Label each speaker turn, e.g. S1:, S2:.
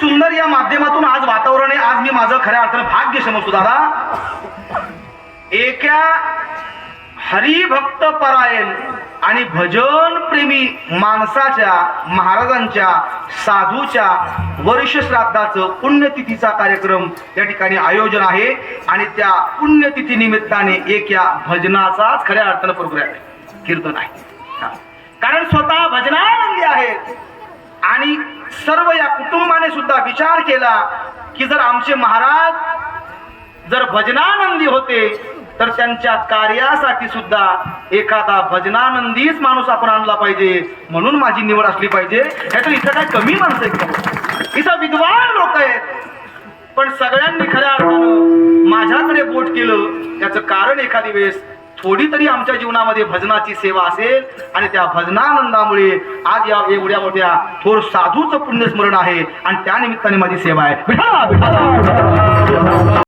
S1: सुंदर या माध्यमातून आज वातावरण आहे. आज मी माझं खऱ्या अर्थानं भाग्य समजतो दादा. एका हरिभक्त परायण आणि भजन प्रेमी माणसाच्या महाराजांच्या साधूच्या वर्ष श्राद्धाचं पुण्यतिथीचा कार्यक्रम या ठिकाणी आयोजन आहे. आणि त्या पुण्यतिथी निमित्ताने एक या भजनाचाच खऱ्या अर्थानं प्रोग्राम आहे. कीर्तन आहे. कारण स्वतः भजनानंदी आहेत. आणि सर्व या कुटुंबाने सुद्धा विचार केला की जर आमचे महाराज जर भजनानंदी होते तर त्यांच्या कार्यासाठी सुद्धा एखादा भजनानंदीच माणूस आपण आणला पाहिजे. म्हणून माझी निवड असली पाहिजे. नाहीतर इथं काय कमी माणसं आहेत इथं विद्वान लोक आहेत. पण सगळ्यांनी खऱ्या अर्थानं माझ्याकडे बोट केलं. याचं कारण एखादी वेळेस थोडी तरी आमच्या जीवनामध्ये भजनाची सेवा असेल आणि त्या भजनानंदामुळे आज या एवढ्या मोठ्या थोर साधूचं पुण्यस्मरण आहे आणि त्या निमित्ताने माझी सेवा आहे.